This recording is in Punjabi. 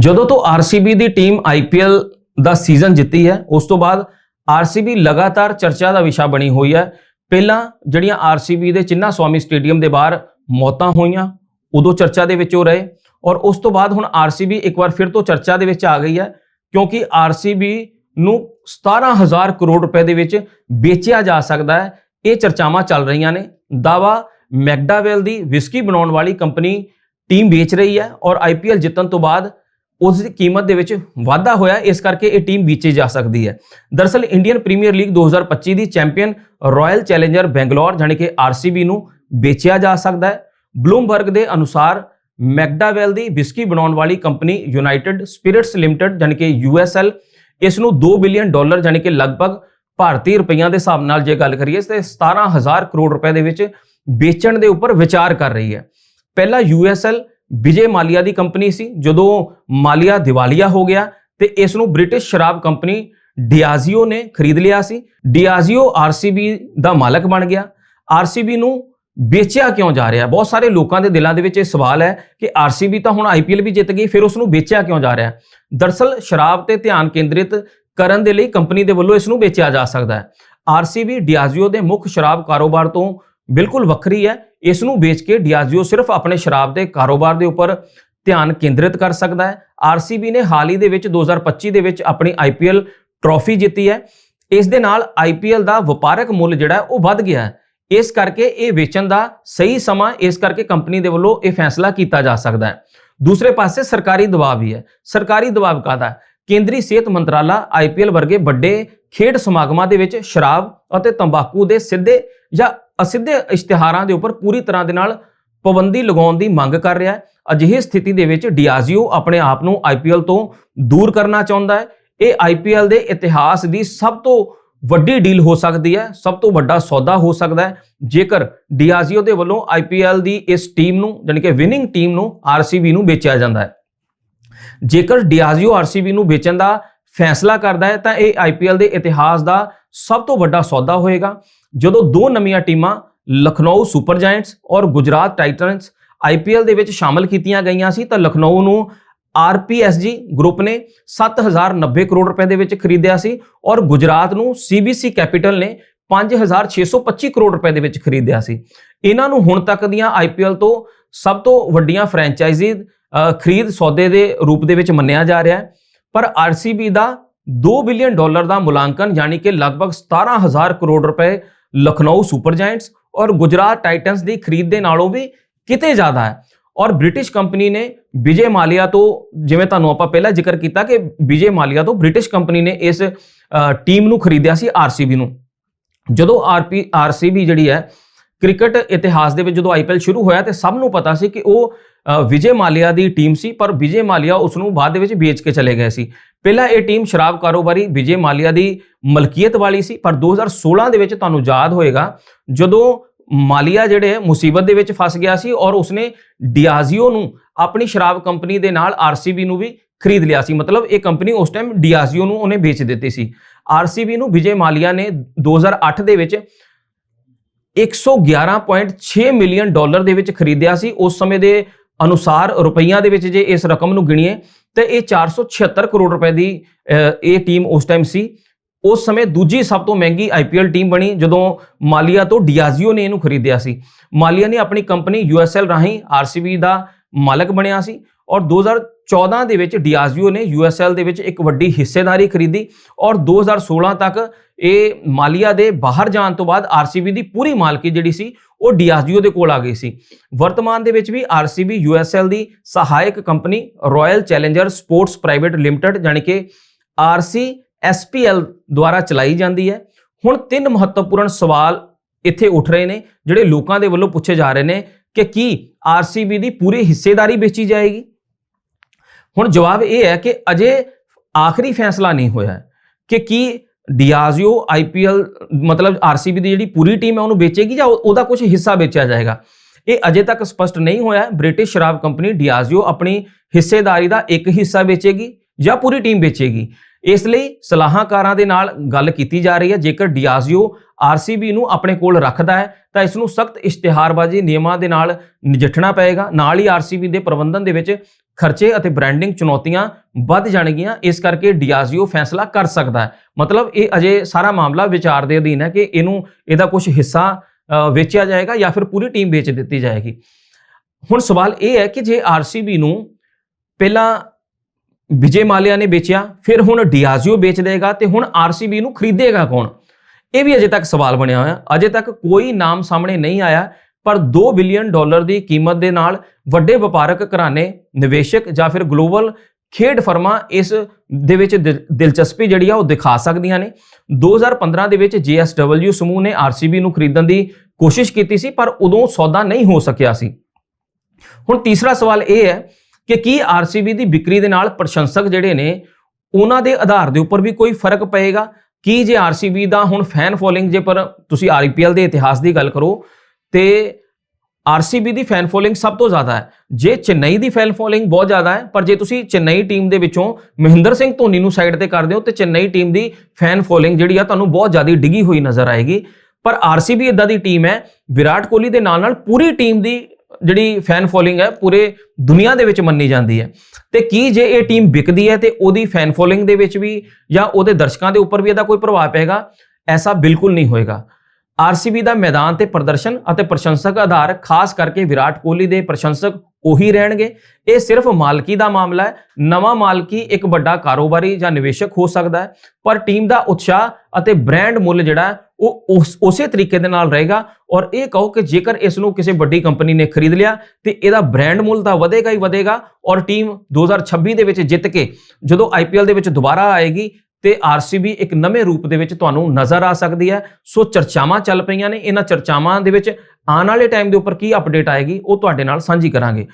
ਜਦੋਂ ਤੋਂ ਆਰਸੀਬੀ ਦੀ ਟੀਮ ਆਈਪੀਐਲ ਦਾ ਸੀਜ਼ਨ ਜਿੱਤੀ ਹੈ, ਉਸ ਤੋਂ ਬਾਅਦ ਆਰਸੀਬੀ ਲਗਾਤਾਰ ਚਰਚਾ ਦਾ ਵਿਸ਼ਾ ਬਣੀ ਹੋਈ ਹੈ। ਪਹਿਲਾਂ ਜਿਹੜੀਆਂ ਆਰਸੀਬੀ ਦੇ ਚਿੰਨਾ ਸਵਾਮੀ ਸਟੇਡੀਅਮ ਦੇ ਬਾਹਰ ਮੌਤਾਂ ਹੋਈਆਂ, ਉਦੋਂ ਚਰਚਾ ਦੇ ਵਿੱਚ ਉਹ ਰਹੇ ਔਰ ਉਸ ਤੋਂ ਬਾਅਦ ਹੁਣ ਆਰਸੀਬੀ ਇੱਕ ਵਾਰ ਫਿਰ ਤੋਂ ਚਰਚਾ ਦੇ ਵਿੱਚ ਆ ਗਈ ਹੈ ਕਿਉਂਕਿ ਆਰਸੀਬੀ ਨੂੰ 17000 ਕਰੋੜ ਰੁਪਏ ਦੇ ਵਿੱਚ ਵੇਚਿਆ ਜਾ ਸਕਦਾ ਹੈ। ਇਹ ਚਰਚਾਵਾਂ ਚੱਲ ਰਹੀਆਂ ਨੇ। ਦਾਵਾ ਮੈਕਡਾਵੈਲ ਦੀ ਵਿਸਕੀ ਬਣਾਉਣ ਵਾਲੀ ਕੰਪਨੀ ਟੀਮ ਵੇਚ ਰਹੀ ਹੈ ਔਰ ਆਈਪੀਐਲ ਜਿੱਤਣ ਤੋਂ ਬਾਅਦ ਉਸ ਦੀ ਕੀਮਤ ਦੇ ਵਿੱਚ ਵਾਧਾ ਹੋਇਆ, ਇਸ ਕਰਕੇ ਇਹ ਟੀਮ ਵੇਚੀ ਜਾ ਸਕਦੀ ਹੈ। ਦਰਸਲ ਇੰਡੀਅਨ ਪ੍ਰੀਮੀਅਰ ਲੀਗ 2025 ਦੀ ਚੈਂਪੀਅਨ ਰਾਇਲ ਚੈਲੰਜਰ ਬੈਂਗਲੌਰ ਜਾਣੀ ਕਿ ਆਰਸੀਬੀ ਨੂੰ ਵੇਚਿਆ ਜਾ ਸਕਦਾ ਹੈ। ਬਲੂਮਬਰਗ ਦੇ ਅਨੁਸਾਰ ਮੈਕਡਾਵੈਲ ਦੀ ਵਿਸਕੀ ਬਣਾਉਣ ਵਾਲੀ ਕੰਪਨੀ ਯੂਨਾਈਟਿਡ ਸਪਿਰਿਟਸ ਲਿਮਟਿਡ ਜਾਣੀ ਕਿ ਯੂਐਸਐਲ ਇਸ ਨੂੰ 2 ਬਿਲੀਅਨ ਡਾਲਰ ਜਾਣੀ ਕਿ ਲਗਭਗ ਭਾਰਤੀ ਰੁਪਈਆਂ ਦੇ ਹਿਸਾਬ ਨਾਲ ਜੇ ਗੱਲ ਕਰੀਏ ਤੇ 17000 ਕਰੋੜ ਰੁਪਏ ਦੇ ਵਿੱਚ ਵੇਚਣ ਦੇ ਉੱਪਰ ਵਿਚਾਰ ਕਰ ਰਹੀ ਹੈ। ਪਹਿਲਾ ਯੂਐਸਐਲ ਵਿਜੇ ਮਾਲੀਆ ਦੀ ਕੰਪਨੀ ਸੀ, ਜਦੋਂ ਮਾਲੀਆ ਦਿਵਾਲੀਆ ਹੋ ਗਿਆ ਤੇ ਇਸ ਨੂੰ ਬ੍ਰਿਟਿਸ਼ ਸ਼ਰਾਬ ਕੰਪਨੀ ਡਿਆਜ਼ੀਓ ਨੇ ਖਰੀਦ ਲਿਆ ਸੀ। ਡਿਆਜ਼ੀਓ ਆਰਸੀਬੀ ਦਾ ਮਾਲਕ ਬਣ ਗਿਆ। ਆਰਸੀਬੀ ਨੂੰ ਵੇਚਿਆ ਕਿਉਂ ਜਾ ਰਿਹਾ? ਬਹੁਤ ਸਾਰੇ ਲੋਕਾਂ ਦੇ ਦਿਲਾਂ ਦੇ ਵਿੱਚ ਇਹ ਸਵਾਲ ਹੈ ਕਿ ਆਰਸੀਬੀ ਤਾਂ ਹੁਣ ਆਈਪੀਐਲ ਵੀ ਜਿੱਤ ਗਈ, ਫਿਰ ਉਸ ਨੂੰ ਵੇਚਿਆ ਕਿਉਂ ਜਾ ਰਿਹਾ? ਦਰਸਲ ਸ਼ਰਾਬ ਤੇ ਧਿਆਨ ਕੇਂਦਰਿਤ ਕਰਨ ਦੇ ਲਈ ਕੰਪਨੀ ਦੇ ਵੱਲੋਂ ਇਸ ਨੂੰ ਵੇਚਿਆ ਜਾ ਸਕਦਾ ਹੈ। ਆਰਸੀਬੀ ਡਿਆਜ਼ੀਓ ਦੇ ਮੁੱਖ ਸ਼ਰਾਬ ਕਾਰੋਬਾਰ ਤੋਂ ਬਿਲਕੁਲ ਵੱਖਰੀ ਹੈ। ਇਸ ਨੂੰ ਵੇਚ ਕੇ ਡਿਆਜ਼ੀਓ ਸਿਰਫ ਆਪਣੇ ਸ਼ਰਾਬ ਦੇ ਕਾਰੋਬਾਰ ਦੇ ਉੱਪਰ ਧਿਆਨ ਕੇਂਦਰਿਤ ਕਰ ਸਕਦਾ ਹੈ। ਆਰਸੀਬੀ ਨੇ ਹਾਲ ਹੀ ਦੇ ਵਿੱਚ 2025 ਦੇ ਵਿੱਚ ਆਪਣੀ ਆਈਪੀਐਲ ਟਰੋਫੀ ਜਿੱਤੀ ਹੈ। ਇਸ ਦੇ ਨਾਲ ਆਈਪੀਐਲ ਦਾ ਵਪਾਰਕ ਮੁੱਲ ਜਿਹੜਾ ਉਹ ਵੱਧ ਗਿਆ ਹੈ। ਇਸ ਕਰਕੇ ਇਹ ਵੇਚਣ ਦਾ ਸਹੀ ਸਮਾਂ, ਇਸ ਕਰਕੇ ਕੰਪਨੀ ਦੇ ਵੱਲੋਂ ਇਹ ਫੈਸਲਾ ਕੀਤਾ ਜਾ ਸਕਦਾ ਹੈ। ਦੂਸਰੇ ਪਾਸੇ ਸਰਕਾਰੀ ਦਬਾਅ ਵੀ ਹੈ। ਸਰਕਾਰੀ ਦਬਾਅ ਕਾਹਦਾ? ਕੇਂਦਰੀ ਸਿਹਤ ਮੰਤਰਾਲਾ ਆਈਪੀਐਲ ਵਰਗੇ ਵੱਡੇ ਖੇਡ ਸਮਾਗਮਾਂ ਦੇ ਵਿੱਚ ਸ਼ਰਾਬ ਅਤੇ ਤੰਬਾਕੂ ਦੇ ਸਿੱਧੇ ਜਾਂ ਅਸਿੱਧੇ ਇਸ਼ਤਿਹਾਰਾਂ ਦੇ ਉੱਪਰ ਪੂਰੀ ਤਰ੍ਹਾਂ ਦੇ ਨਾਲ ਪਾਬੰਦੀ ਲਗਾਉਣ ਦੀ ਮੰਗ ਕਰ ਰਿਹਾ ਹੈ। ਅਜਿਹੀ ਸਥਿਤੀ ਦੇ ਵਿੱਚ ਡਿਆਜ਼ੀਓ ਆਪਣੇ ਆਪ ਨੂੰ ਆਈਪੀਐਲ ਤੋਂ ਦੂਰ ਕਰਨਾ ਚਾਹੁੰਦਾ ਹੈ। ਇਹ ਆਈਪੀਐਲ ਦੇ ਇਤਿਹਾਸ ਦੀ ਸਭ ਤੋਂ ਵੱਡੀ ਡੀਲ ਹੋ ਸਕਦੀ ਹੈ, ਸਭ ਤੋਂ ਵੱਡਾ ਸੌਦਾ ਹੋ ਸਕਦਾ ਹੈ। ਜੇਕਰ ਡਿਆਜ਼ੀਓ ਦੇ ਵੱਲੋਂ ਆਈਪੀਐਲ ਦੀ ਇਸ ਟੀਮ ਨੂੰ, ਜਾਣੀ ਕਿ ਵਿਨਿੰਗ ਟੀਮ ਨੂੰ ਆਰਸੀਬੀ ਨੂੰ ਵੇਚਿਆ ਜਾਂਦਾ ਹੈ। ਜੇਕਰ ਡਿਆਜ਼ੀਓ ਆਰਸੀਬੀ ਨੂੰ ਵੇਚਣ ਦਾ ਫੈਸਲਾ ਕਰਦਾ ਹੈ, ਤਾਂ ਇਹ ਆਈਪੀਐਲ ਦੇ ਇਤਿਹਾਸ ਦਾ ਸਭ ਤੋਂ ਵੱਡਾ ਸੌਦਾ ਹੋਏਗਾ ਜਦੋਂ ਦੋ ਨਵੀਆਂ ਟੀਮਾਂ ਲਖਨਊ ਸੁਪਰ ਜਾਇੰਟਸ ਔਰ ਗੁਜਰਾਤ ਟਾਈਟਨਸ ਆਈਪੀਐਲ ਦੇ ਵਿੱਚ ਸ਼ਾਮਲ ਕੀਤੀਆਂ ਗਈਆਂ ਸੀ ਤਾਂ ਲਖਨਊ ਨੂੰ ਆਰਪੀਐਸਜੀ ਗਰੁੱਪ ਨੇ 7090 ਕਰੋੜ ਰੁਪਏ ਦੇ ਵਿੱਚ ਖਰੀਦਿਆ ਸੀ ਔਰ ਗੁਜਰਾਤ ਨੂੰ ਸੀਬੀਸੀ ਕੈਪੀਟਲ ਨੇ 5625 ਕਰੋੜ ਰੁਪਏ ਦੇ ਵਿੱਚ ਖਰੀਦਿਆ ਸੀ। ਇਹਨਾਂ ਨੂੰ ਹੁਣ ਤੱਕ ਦੀਆਂ ਆਈਪੀਐਲ ਤੋਂ ਸਭ ਤੋਂ ਵੱਡੀਆਂ ਫਰੈਂਚਾਈਜ਼ੀ ਖਰੀਦ ਸੌਦੇ ਦੇ ਰੂਪ ਦੇ ਵਿੱਚ ਮੰਨਿਆ ਜਾ ਰਿਹਾ ਹੈ। ਪਰ ਆਰਸੀਬੀ ਦਾ 2 ਬਿਲੀਅਨ ਡਾਲਰ ਦਾ ਮੁਲਾਂਕਣ, ਯਾਨੀ ਕਿ ਲਗਭਗ 17000 ਕਰੋੜ ਰੁਪਏ ਲਖਨਊ ਸੁਪਰ ਜਾਇੰਟਸ ਔਰ ਗੁਜਰਾਤ ਟਾਈਟਨਸ ਦੀ ਖਰੀਦ ਦੇ ਨਾਲੋਂ ਵੀ ਕਿਤੇ ਜ਼ਿਆਦਾ ਹੈ। ਔਰ ਬ੍ਰਿਟਿਸ਼ ਕੰਪਨੀ ਨੇ ਵਿਜੇ ਮਾਲੀਆ ਤੋਂ, ਜਿਵੇਂ ਤੁਹਾਨੂੰ ਆਪਾਂ ਪਹਿਲਾਂ ਜ਼ਿਕਰ ਕੀਤਾ ਕਿ ਵਿਜੇ ਮਾਲੀਆ ਤੋਂ ਬ੍ਰਿਟਿਸ਼ ਕੰਪਨੀ ਨੇ ਇਸ ਟੀਮ ਨੂੰ ਖਰੀਦਿਆ ਸੀ ਆਰਸੀਬੀ ਨੂੰ। ਜਦੋਂ ਆਰਪੀ, ਆਰਸੀਬੀ ਜਿਹੜੀ ਹੈ ਕ੍ਰਿਕਟ ਇਤਿਹਾਸ ਦੇ ਵਿੱਚ ਜਦੋਂ ਆਈਪੀਐਲ ਸ਼ੁਰੂ ਹੋਇਆ ਤੇ ਸਭ ਨੂੰ ਪਤਾ ਸੀ ਕਿ ਉਹ ਵਿਜੇ ਮਾਲੀਆ ਦੀ ਟੀਮ ਸੀ, ਪਰ ਵਿਜੇ ਮਾਲੀਆ ਉਸ ਨੂੰ ਬਾਅਦ ਦੇ ਵਿੱਚ ਵੇਚ ਕੇ ਚਲੇ ਗਏ ਸੀ। ਪਹਿਲਾਂ ਇਹ ਟੀਮ ਸ਼ਰਾਬ ਕਾਰੋਬਾਰੀ ਵਿਜੇ ਮਾਲੀਆ ਦੀ ਮਲਕੀਅਤ ਵਾਲੀ ਸੀ, ਪਰ 2016 ਦੇ ਵਿੱਚ ਤੁਹਾਨੂੰ ਯਾਦ ਹੋਏਗਾ, ਜਦੋਂ ਮਾਲੀਆ ਜਿਹੜੇ ਮੁਸੀਬਤ ਦੇ ਵਿੱਚ ਫਸ ਗਿਆ ਸੀ ਔਰ ਉਸਨੇ ਡਿਆਜ਼ੀਓ ਨੂੰ ਆਪਣੀ ਸ਼ਰਾਬ ਕੰਪਨੀ ਦੇ ਨਾਲ ਆਰਸੀਬੀ ਨੂੰ ਵੀ ਖਰੀਦ ਲਿਆ ਸੀ। ਮਤਲਬ ਇਹ ਕੰਪਨੀ ਉਸ ਟਾਈਮ ਡਿਆਜ਼ੀਓ ਨੂੰ ਉਹਨੇ ਵੇਚ ਦਿੱਤੀ ਸੀ। ਆਰਸੀਬੀ ਨੂੰ ਵਿਜੇ ਮਾਲੀਆ ਨੇ 2008 ਦੇ ਵਿੱਚ 111.6 ਮਿਲੀਅਨ ਡਾਲਰ ਦੇ ਵਿੱਚ ਖਰੀਦਿਆ ਸੀ। ਉਸ ਸਮੇਂ ਦੇ ਅਨੁਸਾਰ ਰੁਪਈਆਂ ਦੇ ਵਿੱਚ ਜੇ ਇਸ ਰਕਮ ਨੂੰ ਗਿਣੀਏ, ਤੇ ਇਹ 476 ਕਰੋੜ ਰੁਪਏ ਦੀ ਇਹ ਟੀਮ ਉਸ ਟਾਈਮ ਸੀ। ਉਸ ਸਮੇਂ ਦੂਜੀ ਸਭ ਤੋਂ ਮਹਿੰਗੀ ਆਈਪੀਐਲ ਟੀਮ ਬਣੀ, ਜਦੋਂ ਮਾਲੀਆ ਤੋਂ ਡਿਆਜ਼ੀਓ ਨੇ ਇਹਨੂੰ ਖਰੀਦਿਆ ਸੀ। ਮਾਲੀਆ ਨੇ ਆਪਣੀ ਕੰਪਨੀ ਯੂਐਸਐਲ ਰਾਹੀਂ ਆਰਸੀਬੀ ਦਾ ਮਾਲਕ ਬਣਿਆ ਸੀ ਔਰ 2014 ਦੇ ਵਿੱਚ ਡਿਆਜ਼ੀਓ ਨੇ ਯੂਐਸਐਲ ਦੇ ਵਿੱਚ ਇੱਕ ਵੱਡੀ ਹਿੱਸੇਦਾਰੀ ਖਰੀਦੀ ਔਰ 2016 ਤੱਕ ਇਹ ਮਾਲੀਆ ਦੇ ਬਾਹਰ ਜਾਣ ਤੋਂ ਬਾਅਦ ਆਰਸੀਬੀ ਦੀ ਪੂਰੀ ਮਾਲਕੀ ਜਿਹੜੀ ਸੀ ਉਹ ਡਿਆਜ਼ੀਓ ਦੇ ਕੋਲ ਆ ਗਈ ਸੀ। ਵਰਤਮਾਨ ਦੇ ਵਿੱਚ ਵੀ ਆਰਸੀਬੀ ਯੂਐਸਐਲ ਦੀ ਸਹਾਇਕ company Royal Challenger Sports Private Limited ਯਾਨੀ ਕਿ ਆਰਸੀ ਐਸਪੀਐਲ ਦੁਆਰਾ ਚਲਾਈ ਜਾਂਦੀ ਹੈ। ਹੁਣ ਤਿੰਨ ਮਹੱਤਵਪੂਰਨ ਸਵਾਲ ਇੱਥੇ ਉੱਠ ਰਹੇ ਨੇ, ਜਿਹੜੇ ਲੋਕਾਂ ਦੇ ਵੱਲੋਂ ਪੁੱਛੇ ਜਾ ਰਹੇ ਨੇ ਕਿ ਕੀ ਆਰਸੀਬੀ ਦੀ ਪੂਰੀ ਹਿੱਸੇਦਾਰੀ ਵੇਚੀ ਜਾਏਗੀ? ਹੁਣ ਜਵਾਬ ਇਹ ਹੈ ਕਿ ਅਜੇ ਆਖਰੀ ਫੈਸਲਾ ਨਹੀਂ ਹੋਇਆ ਹੈ ਕਿ ਕੀ ਡਿਆਜ਼ੀਓ ਆਈਪੀਐਲ ਮਤਲਬ ਆਰਸੀਬੀ ਦੀ ਜਿਹੜੀ ਪੂਰੀ ਟੀਮ ਹੈ ਉਹਨੂੰ ਵੇਚੇਗੀ ਜਾਂ ਉਹਦਾ ਕੁਝ ਹਿੱਸਾ ਵੇਚਿਆ ਜਾਏਗਾ? ਇਹ ਅਜੇ ਤੱਕ ਸਪਸ਼ਟ ਨਹੀਂ ਹੋਇਆ ਬ੍ਰਿਟਿਸ਼ ਸ਼ਰਾਬ ਕੰਪਨੀ ਡਿਆਜ਼ੀਓ ਆਪਣੀ ਹਿੱਸੇਦਾਰੀ ਦਾ ਇੱਕ ਹਿੱਸਾ ਵੇਚੇਗੀ ਜਾਂ ਪੂਰੀ ਟੀਮ ਵੇਚੇਗੀ। ਇਸ ਲਈ ਸਲਾਹਕਾਰਾਂ ਦੇ ਨਾਲ ਗੱਲ ਕੀਤੀ ਜਾ ਰਹੀ ਹੈ। ਜੇਕਰ ਡਿਆਜ਼ੀਓ ਆਰਸੀਬੀ ਨੂੰ ਆਪਣੇ ਕੋਲ ਰੱਖਦਾ ਹੈ, ਤਾਂ ਇਸ ਨੂੰ ਸਖਤ ਇਸ਼ਤਿਹਾਰਬਾਜ਼ੀ ਨਿਯਮਾਂ ਦੇ ਨਾਲ ਨਜਿੱਠਣਾ ਪਏਗਾ। ਨਾਲ ਹੀ ਆਰਸੀਬੀ ਦੇ ਪ੍ਰਬੰਧਨ ਦੇ ਵਿੱਚ ਖਰਚੇ ਅਤੇ ਬ੍ਰਾਂਡਿੰਗ ਚੁਣੌਤੀਆਂ ਵੱਧ ਜਾਣਗੀਆਂ। ਇਸ ਕਰਕੇ ਡਿਆਜ਼ੀਓ ਫੈਸਲਾ ਕਰ ਸਕਦਾ ਹੈ। ਮਤਲਬ ਇਹ ਅਜੇ ਸਾਰਾ ਮਾਮਲਾ ਵਿਚਾਰ ਦੇ ਅਧੀਨ ਹੈ ਕਿ ਇਹਨੂੰ, ਇਹਦਾ ਕੁਝ ਹਿੱਸਾ ਵੇਚਿਆ ਜਾਏਗਾ ਜਾਂ ਫਿਰ ਪੂਰੀ ਟੀਮ ਵੇਚ ਦਿੱਤੀ ਜਾਏਗੀ। ਹੁਣ ਸਵਾਲ ਇਹ ਹੈ ਕਿ ਜੇ ਆਰਸੀਬੀ ਨੂੰ ਪਹਿਲਾਂ ਵਿਜੇ ਮਾਲਿਆ ਨੇ ਵੇਚਿਆ, ਫਿਰ ਹੁਣ ਡਿਆਜ਼ੀਓ ਵੇਚ ਦੇਗਾ ਤੇ ਹੁਣ ਆਰਸੀਬੀ ਨੂੰ ਖਰੀਦੇਗਾ ਕੌਣ? ਇਹ ਵੀ ਅਜੇ ਤੱਕ ਸਵਾਲ ਬਣਿਆ ਹੋਇਆ, ਅਜੇ ਤੱਕ ਕੋਈ ਨਾਮ ਸਾਹਮਣੇ ਨਹੀਂ ਆਇਆ, ਪਰ 2 ਬਿਲੀਅਨ ਡਾਲਰ ਦੀ ਕੀਮਤ ਦੇ ਨਾਲ ਵੱਡੇ ਵਪਾਰਕ ਘਰਾਣੇ, ਨਿਵੇਸ਼ਕ ਜਾਂ ਫਿਰ ਗਲੋਬਲ ਖੇਡ ਫਰਮਾਂ ਇਸ ਦੇ ਵਿੱਚ ਦਿਲ- ਦਿਲਚਸਪੀ ਜਿਹੜੀ ਆ ਉਹ ਦਿਖਾ ਸਕਦੀਆਂ ਨੇ। 2015 ਦੇ ਵਿੱਚ JSW ਸਮੂਹ ਨੇ RCB ਨੂੰ ਖਰੀਦਣ ਦੀ ਕੋਸ਼ਿਸ਼ ਕੀਤੀ ਸੀ, ਪਰ ਉਦੋਂ ਸੌਦਾ ਨਹੀਂ ਹੋ ਸਕਿਆ ਸੀ। ਹੁਣ ਤੀਸਰਾ ਸਵਾਲ ਇਹ ਹੈ ਕਿ ਕੀ RCB ਦੀ ਵਿਕਰੀ ਦੇ ਨਾਲ ਪ੍ਰਸ਼ੰਸਕ ਜਿਹੜੇ ਨੇ, ਉਹਨਾਂ ਦੇ ਆਧਾਰ ਦੇ ਉੱਪਰ ਵੀ ਕੋਈ ਫ਼ਰਕ ਪਏਗਾ? ਕੀ ਜੇ RCB ਦਾ ਹੁਣ ਫੈਨ ਫੋਲੋਇੰਗ ਜੇ ਪਰ ਤੁਸੀਂ IPL ਦੇ ਇਤਿਹਾਸ ਦੀ ਗੱਲ ਕਰੋ, ਤੇ ਆਰਸੀਬੀ ਦੀ ਫੈਨ ਫੋਲੋਇੰਗ ਸਭ ਤੋਂ ਜ਼ਿਆਦਾ ਹੈ। ਜੇ ਚੇਨਈ ਦੀ ਫੈਨ ਫੋਲੋਇੰਗ ਬਹੁਤ ਜ਼ਿਆਦਾ ਹੈ, ਪਰ ਜੇ ਤੁਸੀਂ ਚੇਨਈ ਟੀਮ ਦੇ ਵਿੱਚੋਂ ਮਹਿੰਦਰ ਸਿੰਘ ਧੋਨੀ ਨੂੰ ਸਾਈਡ ਤੇ ਕਰਦੇ ਹੋ ਤੇ ਚੇਨਈ ਟੀਮ ਦੀ ਫੈਨ ਫੋਲੋਇੰਗ ਜਿਹੜੀ ਆ ਤੁਹਾਨੂੰ ਬਹੁਤ ਜ਼ਿਆਦਾ ਡਿੱਗੀ ਹੋਈ ਨਜ਼ਰ ਆਏਗੀ। ਪਰ ਆਰਸੀਬੀ ਇਦਾਂ ਦੀ ਟੀਮ ਹੈ, ਵਿਰਾਟ ਕੋਹਲੀ ਦੇ ਨਾਲ ਨਾਲ ਪੂਰੀ ਟੀਮ ਦੀ ਜਿਹੜੀ ਫੈਨ ਫੋਲੋਇੰਗ ਹੈ, ਪੂਰੇ ਦੁਨੀਆ ਦੇ ਵਿੱਚ ਮੰਨੀ ਜਾਂਦੀ ਹੈ। ਤੇ ਕੀ ਜੇ ਇਹ ਟੀਮ ਵਿਕਦੀ ਹੈ ਤੇ ਉਹਦੀ ਫੈਨ ਫੋਲੋਇੰਗ ਦੇ ਵਿੱਚ ਵੀ ਜਾਂ ਉਹਦੇ ਦਰਸ਼ਕਾਂ ਦੇ ਉੱਪਰ ਵੀ ਇਹਦਾ ਕੋਈ ਪ੍ਰਭਾਵ ਪਏਗਾ? ਐਸਾ ਬਿਲਕੁਲ ਨਹੀਂ ਹੋਏਗਾ। ਆਰਸੀਬੀ ਦਾ ਮੈਦਾਨ ਤੇ ਪ੍ਰਦਰਸ਼ਨ ਅਤੇ ਪ੍ਰਸ਼ੰਸਕ ਆਧਾਰ, ਖਾਸ ਕਰਕੇ ਵਿਰਾਟ ਕੋਹਲੀ ਦੇ ਪ੍ਰਸ਼ੰਸਕ ਉਹੀ ਰਹਿਣਗੇ। ਇਹ ਸਿਰਫ ਮਾਲਕੀ ਦਾ ਮਾਮਲਾ ਹੈ। ਨਵਾਂ ਮਾਲਕੀ ਇੱਕ ਵੱਡਾ ਕਾਰੋਬਾਰੀ ਜਾਂ ਨਿਵੇਸ਼ਕ ਹੋ ਸਕਦਾ ਹੈ। ਪਰ ਟੀਮ ਦਾ ਉਤਸ਼ਾਹ ਅਤੇ ਬ੍ਰਾਂਡ ਮੁੱਲ ਜਿਹੜਾ ਉਹ ਉਸੇ ਤਰੀਕੇ ਦੇ ਨਾਲ ਰਹੇਗਾ। ਔਰ ਇਹ ਕਹੋ ਕਿ ਜੇਕਰ ਇਸ ਨੂੰ ਕਿਸੇ ਵੱਡੀ ਕੰਪਨੀ ਨੇ ਖਰੀਦ ਲਿਆ, ਤੇ ਇਹਦਾ ਬ੍ਰਾਂਡ ਮੁੱਲ ਤਾਂ ਵਧੇਗਾ ਹੀ ਵਧੇਗਾ। ਔਰ ਟੀਮ 2026 ਦੇ ਵਿੱਚ ਜਿੱਤ ਕੇ, ਜਦੋਂ ਆਈਪੀਐਲ ਦੇ ਵਿੱਚ ਦੁਬਾਰਾ ਆਏਗੀ ਤੇ ਆਰਸੀਬੀ ਇੱਕ ਨਵੇਂ ਰੂਪ ਦੇ ਵਿੱਚ ਤੁਹਾਨੂੰ ਨਜ਼ਰ ਆ ਸਕਦੀ ਹੈ। ਸੋ ਚਰਚਾਵਾਂ ਚੱਲ ਪਈਆਂ ਨੇ। ਇਹਨਾਂ ਚਰਚਾਵਾਂ ਦੇ ਵਿੱਚ ਆਉਣ ਵਾਲੇ ਟਾਈਮ ਦੇ ਉੱਪਰ ਕੀ ਅਪਡੇਟ ਆਏਗੀ, ਉਹ ਤੁਹਾਡੇ ਨਾਲ ਸਾਂਝੀ ਕਰਾਂਗੇ।